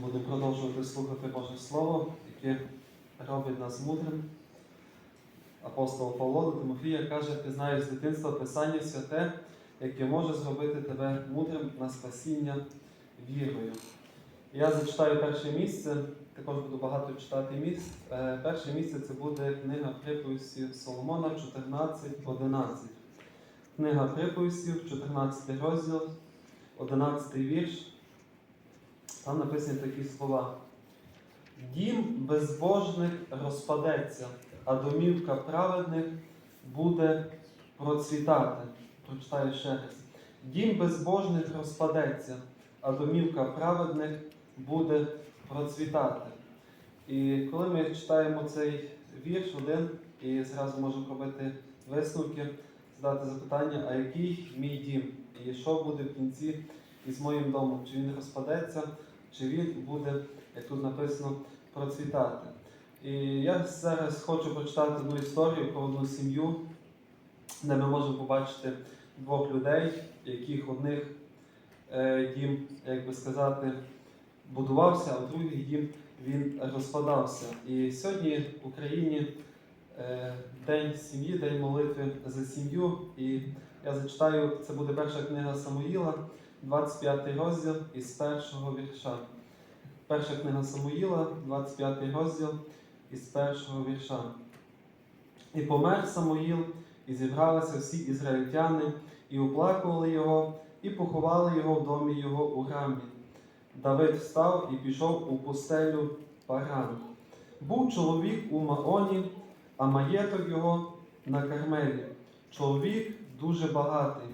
Будемо продовжувати слухати Боже Слово, яке робить нас мудрим. Апостол Павло до Тимофія каже, ти знаєш з дитинства Писання святе, яке може зробити тебе мудрим на спасіння вірою. Я зачитаю перше місце, також буду багато читати місць. Е, Перше місце це буде книга приповістів Соломона 14.11. Книга приповістів, 14 розділ, 11 вірш. Там написані такі слова. Дім безбожних розпадеться, а домівка праведних буде процвітати. Прочитаю ще раз. Дім безбожних розпадеться, а домівка праведних буде процвітати. І коли ми читаємо цей вірш один і зразу можемо робити висновки, задати запитання, а який мій дім? І що буде в кінці із моїм домом? Чи він розпадеться? чи він буде, як тут написано, процвітати. І я зараз хочу прочитати одну історію про одну сім'ю, де ми можемо побачити двох людей, яких одних е, дім, як би сказати, будувався, а в других дім він розпадався. І сьогодні в Україні е, День сім'ї, День молитви за сім'ю. І я зачитаю, це буде перша книга Самуїла. 25 розділ із першого вірша. Перша книга Самуїла, 25 розділ із першого вірша. І помер Самуїл, і зібралися всі ізраїльтяни, і оплакували його, і поховали його в домі його у рамі. Давид встав і пішов у пустелю Паран. Був чоловік у Маоні, а маєток його на Кармелі. Чоловік дуже багатий.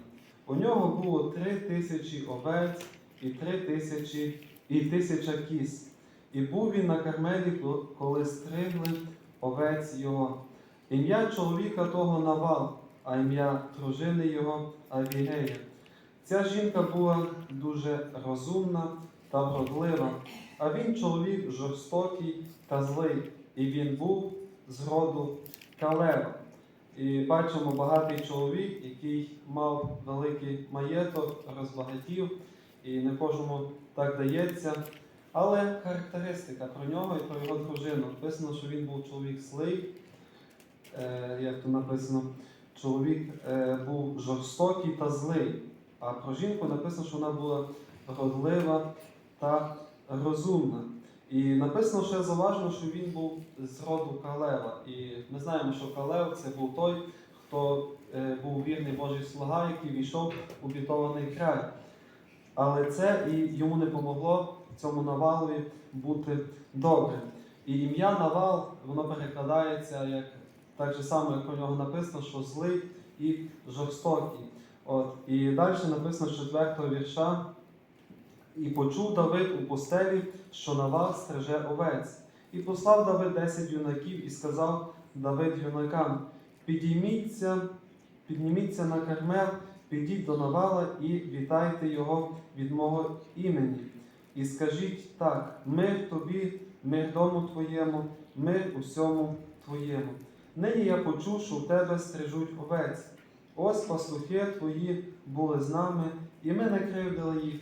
У нього було три тисячі овець і три тисячі і тисяча кіз. І був він на Кармелі, коли стригли овець його. Ім'я чоловіка того Навал, а ім'я дружини його Авігея. Ця жінка була дуже розумна та вродлива, а він чоловік жорстокий та злий, і він був з роду Калева. І бачимо багатий чоловік, який мав великий маєток, розбагатів, і не кожному так дається. Але характеристика про нього і про його дружину. Написано, що він був чоловік злий, е, як тут написано, чоловік е, був жорстокий та злий. А про жінку написано, що вона була вродлива та розумна. І написано ще заважно, що він був з роду Калева. І ми знаємо, що Калев це був той, хто е, був вірний Божий слуга, який війшов у бітований край. Але це і йому не помогло цьому навалові бути добрим. І ім'я Навал, воно перекладається як так же само, як про нього написано, що злий і жорстокий. От. І далі написано з 4 вірша. І почув Давид у постелі, що Навал стриже овець. І послав Давид десять юнаків і сказав Давид юнакам: Підійміться, підніміться на Кармел, підіть до Навала і вітайте його від мого імені. І скажіть так: мир тобі, мир дому твоєму, мир усьому твоєму. Нині я почув, що в тебе стрижуть овець. Ось пастухи твої були з нами, і ми не кривдили їх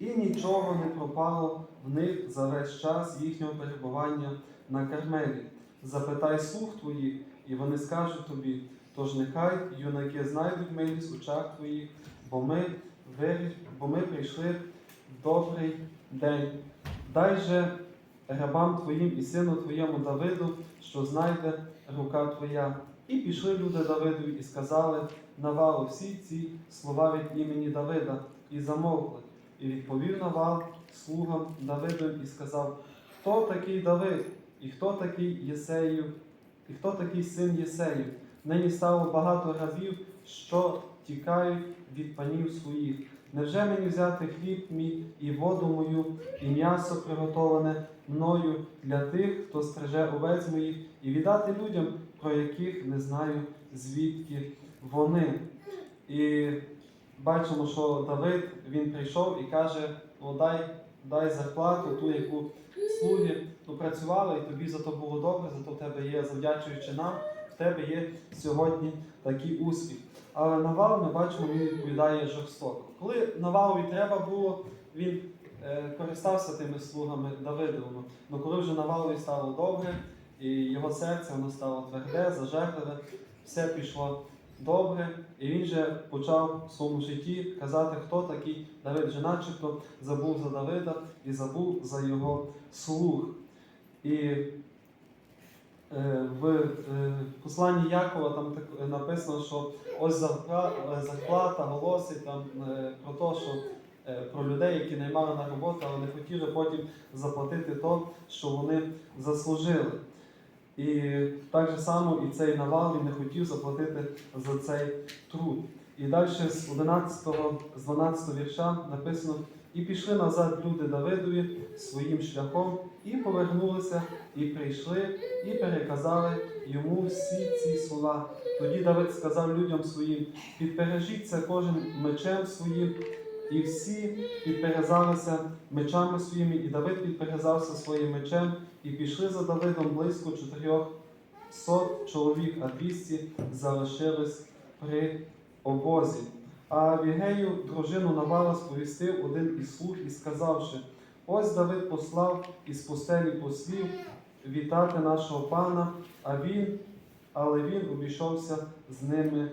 і нічого не пропало в них за весь час їхнього перебування на Кармелі. Запитай слух твоїх, і вони скажуть тобі, тож нехай юнаки знайдуть милість в очах твоїх, бо ми, вирі- бо ми прийшли в добрий день. Дай же рабам твоїм і сину твоєму Давиду, що знайде рука твоя. І пішли люди Давидові і сказали Навалу всі ці слова від імені Давида, і замовкли. І відповів Навал слугам Давидовим і сказав, хто такий Давид, і хто такий Єсеїв, і хто такий син Єсеїв? Нині стало багато рабів, що тікають від панів своїх. Невже мені взяти хліб мій і воду мою, і м'ясо приготоване мною для тих, хто стриже овець моїх, і віддати людям, про яких не знаю, звідки вони? І бачимо, що Давид він прийшов і каже: «О, дай, дай зарплату, ту, яку слуги попрацювали, і тобі за то було добре, зато в тебе є, завдячуючи нам, в тебе є сьогодні такий успіх. Але Навал, ми бачимо, він відповідає жорстоко. Коли Навалові треба було, він е, користався тими слугами Давидовими. Ну коли вже Навалові стало добре, і його серце воно стало тверде, зажерливе, все пішло добре, і він же почав в своєму житті казати, хто такий Давид, вже начебто забув за Давида і забув за його слуг. І е, в е, посланні Якова там написано, що ось е, зарплата голосить там про те, що про людей, які наймали на роботу, але не хотіли потім заплатити то, що вони заслужили. І так же само і цей Навал він не хотів заплатити за цей труд. І далі з 11, з 12 вірша написано: і пішли назад люди Давидові своїм шляхом, і повернулися, і прийшли, і переказали йому всі ці слова. Тоді Давид сказав людям своїм: підпережіться кожен мечем своїм, і всі підперезалися мечами своїми, і Давид підперезався своїм мечем, і пішли за Давидом близько чотирьох сот чоловік, а 200 залишились при обозі. А Вігею дружину Навала сповістив один із слуг і сказавши: Ось Давид послав із постелі послів вітати нашого пана, а він, але він обійшовся з ними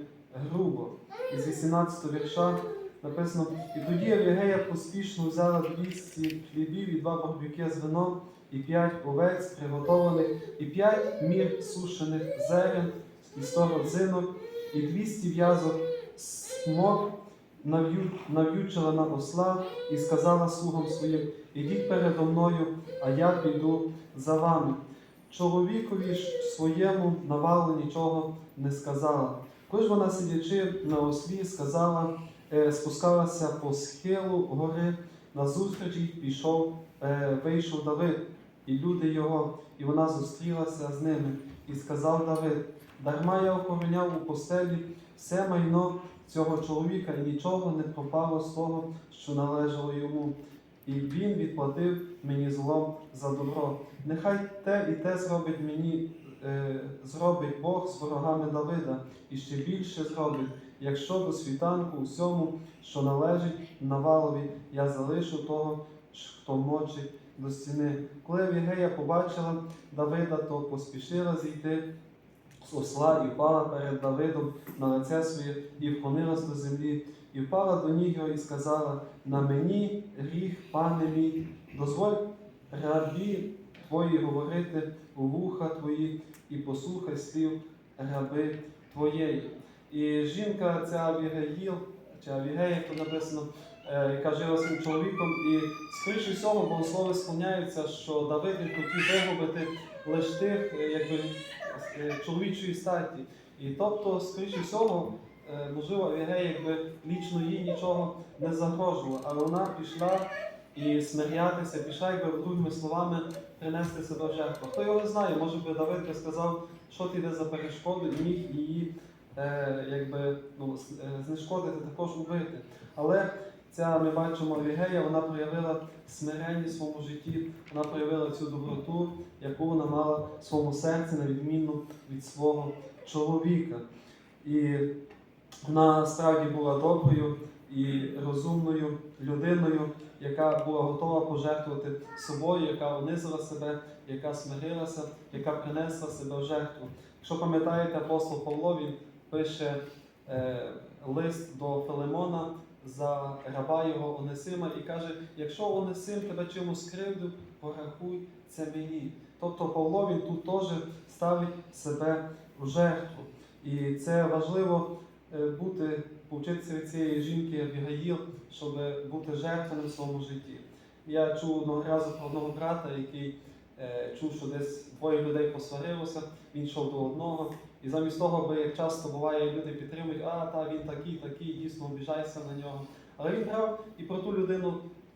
грубо. І з 18 вірша написано: І тоді Авігея поспішно взяла 200 хлібів і два барбюки з вином, і п'ять овець приготованих, і п'ять мір сушених зерен, і сто родзинок, і 200 в'язок смок нав'ючила на осла і сказала слугам своїм: Ідіть передо мною, а я піду за вами. Чоловікові ж своєму навалу нічого не сказала. Коли ж вона, сидячи на ослі, сказала, спускалася по схилу гори, назустріч їй пішов, е, вийшов Давид, і люди його, і вона зустрілася з ними, і сказав Давид: Дарма я охороняв у постелі все майно цього чоловіка, і нічого не пропало з того, що належало йому. І він відплатив мені злом за добро. Нехай те і те зробить мені, е, зробить Бог з ворогами Давида, і ще більше зробить, якщо до світанку усьому, що належить Навалові, я залишу того, хто мочить до стіни. Коли Вігея побачила Давида, то поспішила зійти з осла і впала перед Давидом на лице своє і вклонилась до землі, і впала до ніг його і сказала: На мені гріх, пане мій, дозволь рабі твої говорити у вуха твої, і послухай слів раби твоєї. І жінка ця Авігеїл, чи Авігея, як написано, е, яка жила своїм чоловіком, і скоріше всього богослови склоняються, що Давид хотів вигубити лише тих, е, якби е, чоловічої статі. І тобто, скоріше всього, можливо, Авігея якби лічно їй нічого не загрожувало, але вона пішла і смирятися, пішла, якби другими словами, принести себе в жертву. Хто його знає, може би Давид би сказав, що ти йде за перешкоду, і міг її е, якби, ну, е, знешкодити, також убити. Але ця ми бачимо Авігея, вона проявила смиренність в своєму житті, вона проявила цю доброту, яку вона мала в своєму серці, на відміну від свого чоловіка. І вона справді була доброю і розумною людиною, яка була готова пожертвувати собою, яка унизила себе, яка смирилася, яка принесла себе в жертву. Якщо пам'ятаєте, апостол Павло він пише е, лист до Филимона за раба його Онесима і каже: якщо Онесим тебе чимось скривдив, порахуй це мені. Тобто Павло він тут теж ставить себе в жертву. І це важливо е, бути, повчитися від цієї жінки Авігаїл, щоб бути жертвеним в своєму житті. Я чув одного разу про одного брата, який е, чув, що десь двоє людей посварилося, він йшов до одного. І замість того, аби як часто буває, люди підтримують, а та він такий, такий, дійсно обіжайся на нього. Але він брав і про ту людину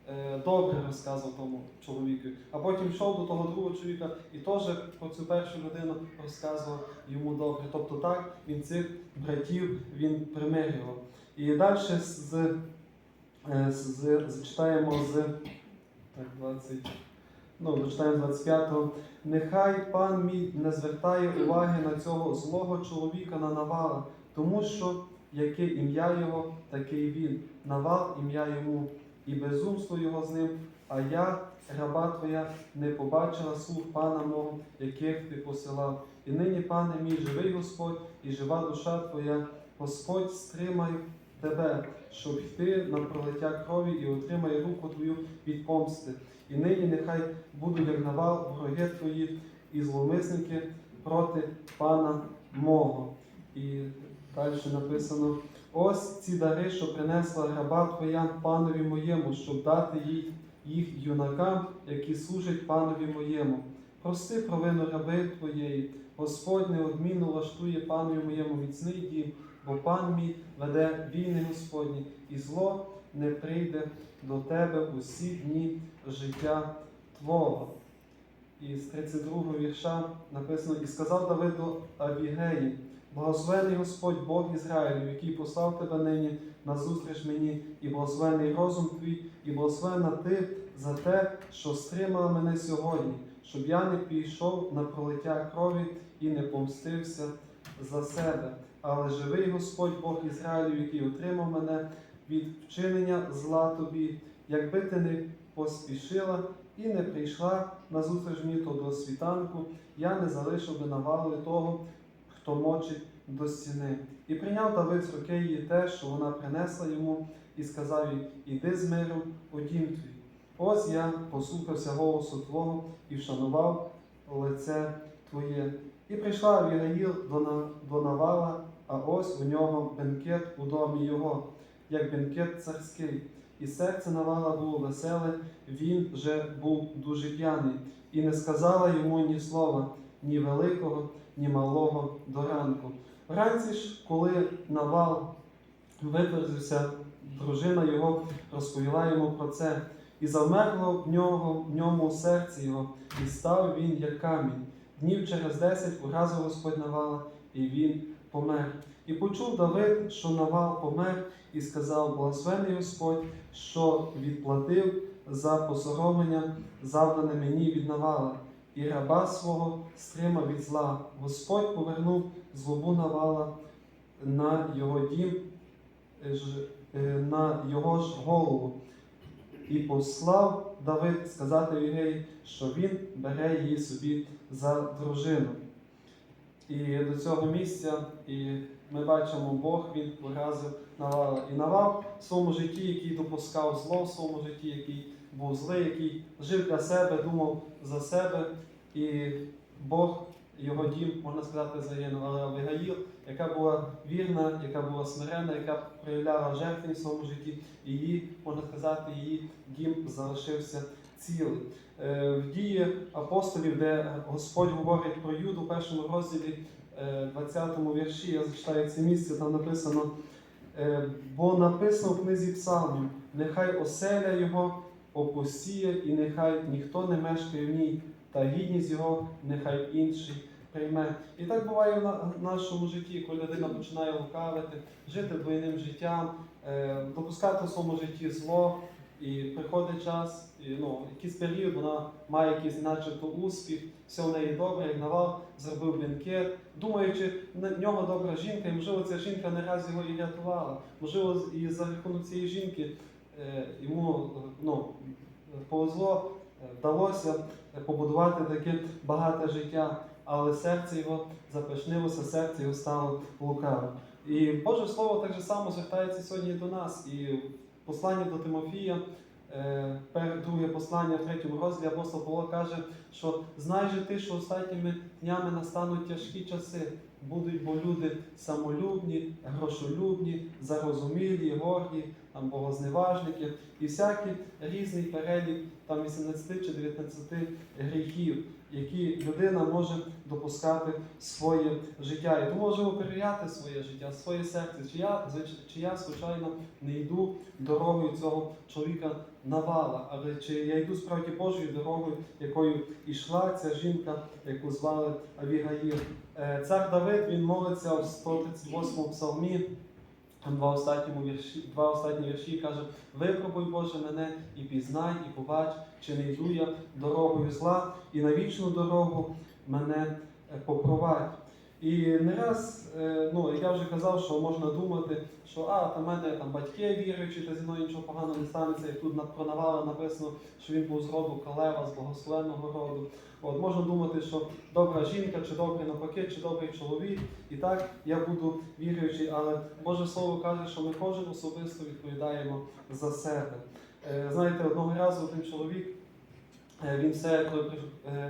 е, добре розказував тому чоловіку. А потім йшов до того другого чоловіка і теж про цю першу людину розказував йому добре. Тобто так він цих братів він примирював. І далі з, з, з, з- читаємо з так, 20, ну, дочитаємо з 25-го. Нехай пан мій не звертає уваги на цього злого чоловіка на Навала, тому що яке ім'я його, такий він. Навал ім'я йому і безумство його з ним, а я, раба твоя, не побачила слуг пана мого, яких ти посилав. І нині, пане мій, живий Господь, і жива душа твоя, Господь стримай тебе, щоб йти на пролиття крові і отримай руку твою від помсти. І нині нехай будуть як навал вороги твої і зловмисники проти пана мого. І далі написано: ось ці дари, що принесла раба твоя панові моєму, щоб дати їй їх юнакам, які служать панові моєму. Прости провину раби твоєї, Господь неодмінно влаштує панові моєму міцний дім, бо пан мій веде війни Господні, і зло не прийде до тебе усі дні життя Твого. І з 32 вірша написано: І сказав Давид до Авігеї, благословений Господь Бог Ізраїлю, який послав тебе нині назустріч мені, і благословений розум твій, і благословена ти за те, що стримала мене сьогодні, щоб я не пішов на пролиття крові і не помстився за себе. Але живий Господь Бог Ізраїлю, який отримав мене від вчинення зла тобі, якби ти не поспішила і не прийшла на зустріч мені, то до світанку я не залишив би навали того, хто мочить до стіни. І прийняв Давид з руки її те, що вона принесла йому, і сказав їй: Іди з миром у дім твій. Ось я послухався голосу Твого і вшанував лице Твоє. І прийшла Авігаїл до, до Навала, а ось у нього бенкет у домі його, як бенкет царський. І серце Навала було веселе, він же був дуже п'яний, і не сказала йому ні слова, ні великого, ні малого до ранку. Вранці ж, коли Навал витвердився, дружина його розповіла йому про це, і завмерло в нього в ньому серце його, і став він як камінь. Днів через десять уразив Господь Навала, і він помер. І почув Давид, що Навал помер, і сказав: Благословений Господь, що відплатив за посоромлення, завдане мені від Навала, і раба свого стримав від зла. Господь повернув злобу Навала на його дім, е, на його ж голову. І послав Давид сказати Єгеї, що він бере її собі за дружину. І до цього місця, і ми бачимо, Бог він виразив Навала. І Навал в своєму житті, який допускав зло в своєму житті, який був злий, який жив для себе, думав за себе. І Бог, його дім, можна сказати, загинув. Авігаїл, яка була вірна, яка була смирена, яка проявляла жертвність в своєму житті, її, можна сказати, її дім залишився цілий. Е, В дії апостолів, де Господь говорить про Юду в першому розділі, е, 20 вірші, я зачитаю це місце, там написано, е, бо написано в книзі Псалмів, нехай оселя його опустіє, і нехай ніхто не мешкає в ній, та гідність його нехай інший прийме. І так буває в нашому житті, коли людина починає лукавити, жити двойним життям, е, допускати в своєму житті зло, і приходить час, і ну, якийсь період вона має якийсь начебто успіх, все в неї добре, як навал, зробив бенкет, думаючи, на нього добра жінка, і можливо ця жінка не раз його і рятувала. Можливо, і за рахунок цієї жінки е, йому ну, повезло, е, вдалося побудувати таке багате життя, але серце його запашнилося, серце його стало лукавим. І Боже Слово так же само звертається сьогодні до нас. І посланні до Тимофія, е, друге послання третьому розділі апостол Павло каже, що знай же ти, що останніми днями настануть тяжкі часи. Будуть бо люди самолюбні, грошолюбні, зарозумілі, горді, там богозневажники і всякий різний перелік там 18 чи 19 гріхів, які людина може допускати своє життя. І тому можемо перевіряти своє життя, своє серце, чи я, чи я звичайно не йду дорогою цього чоловіка Навала, але чи я йду справді Божою дорогою, якою йшла ця жінка, яку звали Авігаїл. Е, Цар Давид він молиться в 138 псалмі. Два останні вірші, два останні вірші каже: Випробуй, Боже, мене і пізнай, і побач, чи не йду я дорогою зла, і на вічну дорогу мене е, попровадь. І не раз, е, ну як я вже казав, що можна думати, що а, там мене там батьки віруючі, та зі мною нічого поганого не станеться. І тут про Навала написано, що він був з роду Калева, з благословенного роду. От можна думати, що добра жінка, чи добрий навпаки, чи добрий чоловік. І так я буду віруючий, але Боже Слово каже, що ми кожен особисто відповідаємо за себе. Е, Знаєте, одного разу один чоловік, е, він все, коли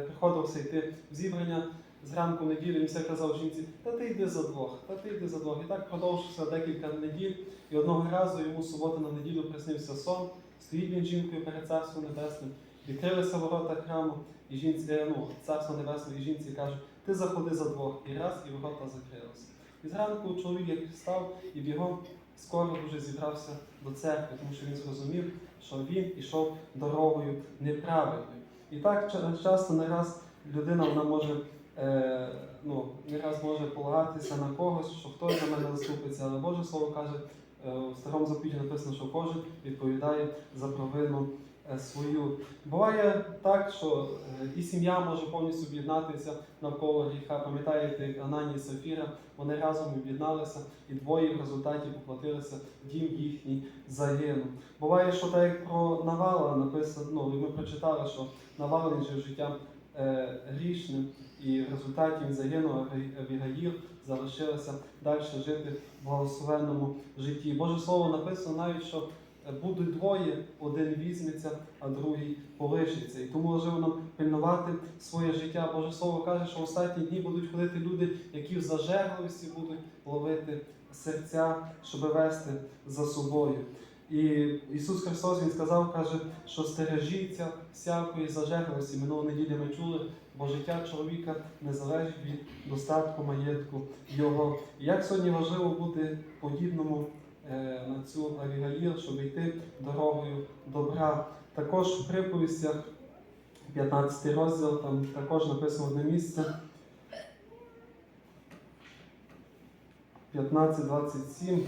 приходився йти в зібрання зранку неділі, він все казав жінці, та ти йди за двох, та ти йди за двох. І так продовжився декілька неділь. І одного разу йому субота на неділю приснився сон, стоїть він жінкою перед царством небесним, відкрилися ворота храму, і жінці, е, ну, царство небесне, і жінці каже, ти заходи за двох, і раз, і ворота закрилися. І зранку чоловік як встав і бігом скоро дуже зібрався до церкви, тому що він зрозумів, що він ішов дорогою неправильною. І так часто не раз людина вона може е, ну, не раз може полагатися на когось, що хтось за мене заступиться, але Боже Слово каже, е, в старому заповіті написано, що кожен відповідає за провину е, свою. Буває так, що е, і сім'я може повністю об'єднатися навколо гріха. Пам'ятаєте, як Анані і Сафіра, вони разом об'єдналися, і двоє в результаті поплатилися, дім їхній загинув. Буває, що так як про Навала написано, ну, ми прочитали, що Навал жив життям грішним, і в результаті він загинув, Авігаїл залишилася далі жити в благословенному житті. Боже Слово написано навіть, що е, будуть двоє, один візьметься, а другий полишиться. І тому важливо нам пильнувати своє життя. Боже Слово каже, що в останні дні будуть ходити люди, які в зажерливості будуть ловити серця, щоб вести за собою. І Ісус Христос Він сказав, каже, що стережіться всякої зажерливості. Минулої неділі ми чули, бо життя чоловіка не залежить від достатку маєтку його. Як сьогодні важливо бути подібному е, на цю Авігаїл, щоб йти дорогою добра. Також в приповістях, 15 розділ, там також написано одне місце. 15.27.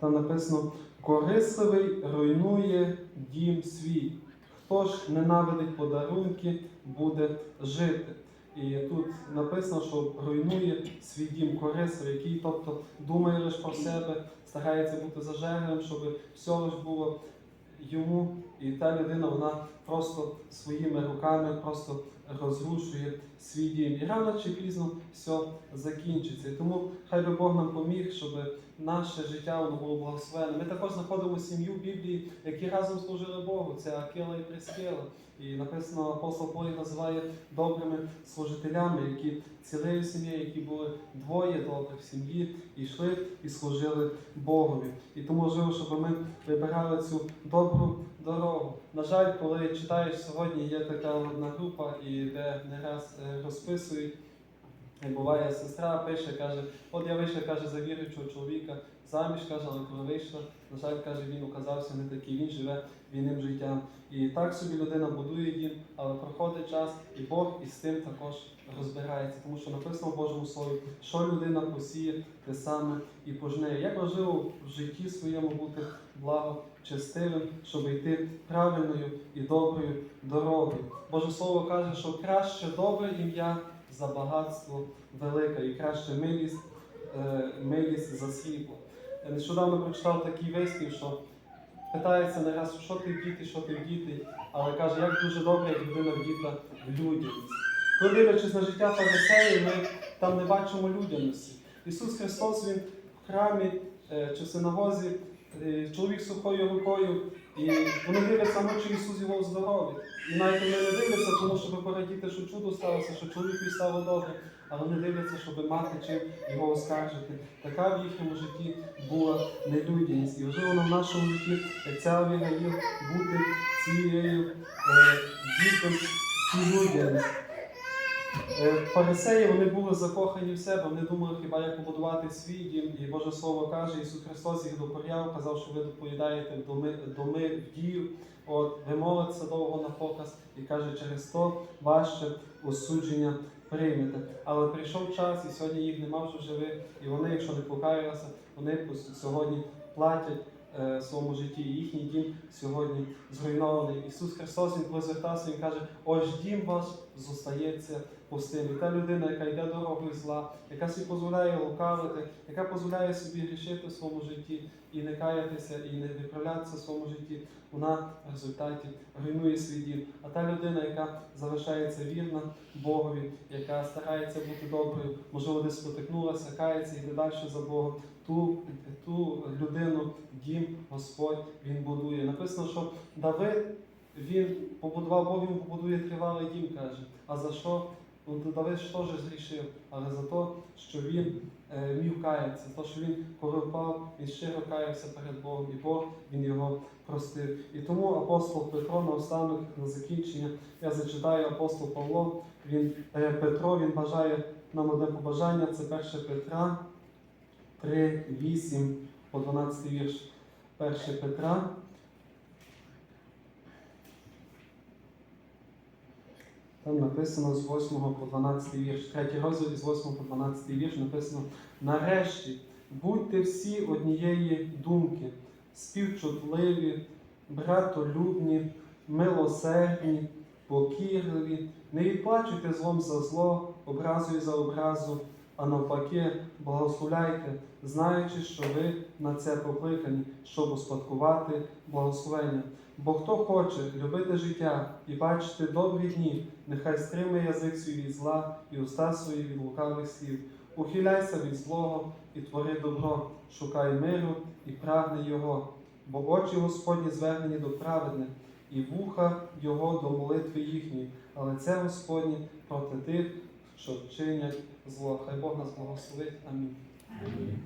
Там написано: корисливий руйнує дім свій. Хто ж ненавидить подарунки, буде жити. І тут написано, що руйнує свій дім корисливий, який, тобто, думає лише про себе, старається бути зажерливим, щоб все лише було йому. І та людина вона просто своїми руками просто розрушує свій дім. І рано чи пізно все закінчиться. І тому хай би Бог нам поміг, щоб наше життя воно було благословенне. Ми також знаходимо сім'ю Біблії, які разом служили Богу. Це Акела і Прискела. І написано, апостол Павло називає добрими служителями, які цілею сім'єю, які були двоє добрих в сім'ї, йшли і служили Богові. І тому важливо, щоб ми вибирали цю добру дорогу. На жаль, коли читаєш сьогодні, є така одна група, і де не раз е, розписують. Буває, сестра пише, каже, от я вийшла, каже, за віруючого чоловіка, заміж каже, але коли вийшла, на жаль, каже, він оказався не такий, він живе вільним життям. І так собі людина будує дім, але проходить час, і Бог із тим також розбирається, тому що написано в Божому Слові, що людина посіє, те саме і пожне. Як важливо в житті своєму бути благочестивим, щоб йти правильною і доброю дорогою. Боже Слово каже, що краще добре ім'я за багатство велике і краще милість, е, милість за світло. Я нещодавно прочитав такий вислів, що питається не раз, що ти діти, що ти діти, але каже, як дуже добре, як людина вдіта в людяність. Коли дивлячись на життя фарисеїв, ми там не бачимо людяності. Ісус Христос Він в храмі е, чи в синагозі, чоловік сухою рукою, і вони дивляться, чи Ісус його оздоровить. І навіть вони не дивляться, тому щоб порадіти, що чудо сталося, що чоловіку стало добре, але вони дивляться, щоб мати чим його оскаржити. Така в їхньому житті була нелюдяність. І важливо нам в нашому житті, як ця Авігаїл, бути цією е, дітом людяність. Е, Фарисеї вони були закохані в себе, вони думали, хіба як побудувати свій дім. І Боже Слово каже, Ісус Христос їх докоряв, казав, що ви доповідаєте доми, доми в дію. От, ви молитеся довго на показ і каже, через то ваше осудження приймете. Але прийшов час, і сьогодні їх нема вже живих, і вони, якщо не покаялися, вони сьогодні платять в своєму житті. І їхній дім сьогодні зруйнований. Ісус Христос Він коли звертався, Він каже, ось дім ваш зостається пустим. І та людина, яка йде дорогою зла, яка собі дозволяє лукавити, яка дозволяє собі грішити в своєму житті і не каятися, і не виправлятися в своєму житті, вона в результаті руйнує свій дім. А та людина, яка залишається вірна Богові, яка старається бути доброю, можливо, десь спотикнулася, кається, йде далі за Богом. Ту, ту людину, дім, Господь він будує. Написано, що Давид він побудував Бог, він побудує тривалий дім, каже. А за що? Ну, то Давид ж теж згрішив, але за те, що він е, вмів каятися, те, що він коли впав, він щиро каявся перед Богом, і Бог він його простив. І тому апостол Петро на останок, на закінчення, я зачитаю апостол Павло, він, е, Петро він бажає нам одне побажання, це 1 Петра 3, 8 по 12 вірш. 1 Петра. Там написано з 8 по 12 вірш. Третій розділ з 8 по 12 вірш написано: Нарешті будьте всі однієї думки, співчутливі, братолюбні, милосердні, покірливі, не відплачуйте злом за зло, образою за образу, а навпаки, благословляйте, знаючи, що ви на це покликані, щоб успадкувати благословення. Бо хто хоче любити життя і бачити добрі дні, нехай стримає язик свій зла і уста свої від лукавих слів. Ухиляйся від злого і твори добро, шукай миру і прагни його, бо очі Господні звернені до праведних, і вуха Його до молитви їхньої, але це Господні проти тих, що чинять зло. Хай Бог нас благословить. Амінь. Амінь.